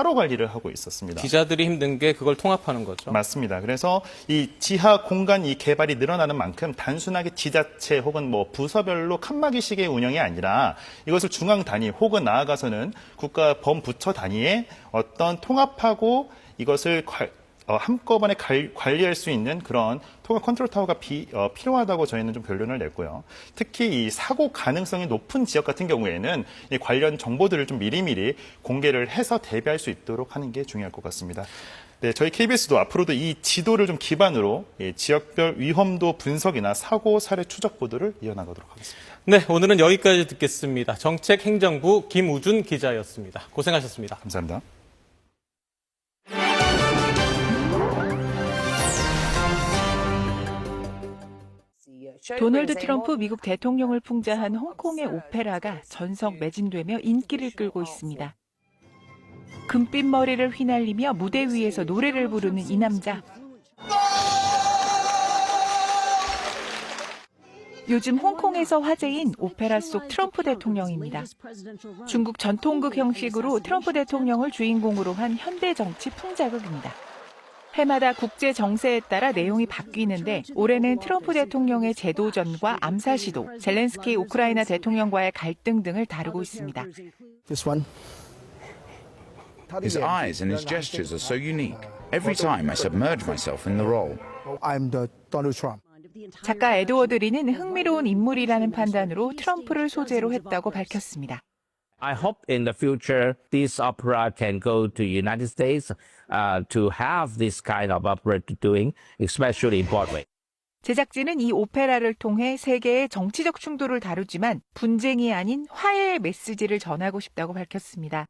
따로 관리를 하고 있었습니다. 기자들이 힘든 게 그걸 통합하는 거죠. 맞습니다. 그래서 이 지하 공간 이 개발이 늘어나는 만큼 단순하게 지자체 혹은 뭐 부서별로 칸막이식의 운영이 아니라 이것을 중앙 단위 혹은 나아가서는 국가 범부처 단위의 어떤 통합하고 이것을 한꺼번에 갈- 관리할 수 있는 그런 통합 컨트롤 타워가 비- 어, 필요하다고 저희는 좀 결론을 냈고요. 특히 이 사고 가능성이 높은 지역 같은 경우에는 이 관련 정보들을 좀 미리미리 공개를 해서 대비할 수 있도록 하는 게 중요할 것 같습니다. 네, 저희 KBS도 앞으로도 이 지도를 좀 기반으로 이 지역별 위험도 분석이나 사고 사례 추적 보도를 이어나가도록 하겠습니다. 네, 오늘은 여기까지 듣겠습니다. 정책행정부 김우준 기자였습니다. 고생하셨습니다. 감사합니다. 도널드 트럼프 미국 대통령을 풍자한 홍콩의 오페라가 전석 매진되며 인기를 끌고 있습니다. 금빛 머리를 휘날리며 무대 위에서 노래를 부르는 이 남자. 요즘 홍콩에서 화제인 오페라 속 트럼프 대통령입니다. 중국 전통극 형식으로 트럼프 대통령을 주인공으로 한 현대 정치 풍자극입니다. 해마다 국제 정세에 따라 내용이 바뀌는데 올해는 트럼프 대통령의 제도전과 암살 시도, 젤렌스키 우크라이나 대통령과의 갈등 등을 다루고 있습니다. This one. His eyes and his gestures are so unique. Every time I submerge myself in the role. I'm the Donald Trump. 작가 에드워드 리는 흥미로운 인물이라는 판단으로 트럼프를 소재로 했다고 밝혔습니다. I hope in the future this opera can go to United States uh, to have this kind of opera doing, especially in Broadway. 제작진은 이 오페라를 통해 세계의 정치적 충돌을 다루지만 분쟁이 아닌 화해의 메시지를 전하고 싶다고 밝혔습니다.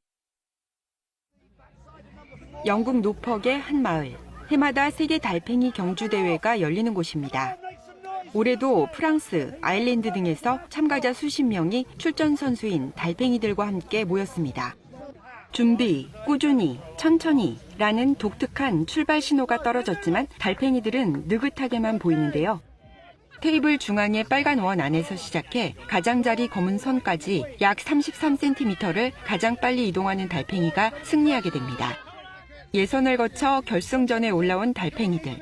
영국 노퍽의 한 마을. 해마다 세계 달팽이 경주 대회가 열리는 곳입니다. 올해도 프랑스, 아일랜드 등에서 참가자 수십 명이 출전 선수인 달팽이들과 함께 모였습니다. 준비, 꾸준히, 천천히 라는 독특한 출발 신호가 떨어졌지만 달팽이들은 느긋하게만 보이는데요. 테이블 중앙의 빨간 원 안에서 시작해 가장자리 검은 선까지 약 33cm를 가장 빨리 이동하는 달팽이가 승리하게 됩니다. 예선을 거쳐 결승전에 올라온 달팽이들.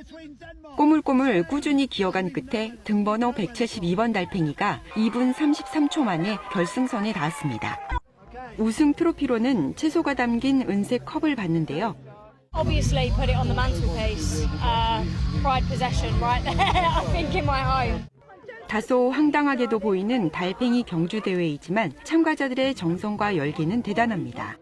꼬물꼬물 꾸준히 기어간 끝에 등번호 172번 달팽이가 2분 33초 만에 결승선에 닿았습니다. 우승 트로피로는 채소가 담긴 은색 컵을 받는데요. obviously put it on the mantelpiece. Uh, pride possession right there, I think, in my home. 다소 황당하게도 보이는 달팽이 경주 대회이지만 참가자들의 정성과 열기는 대단합니다.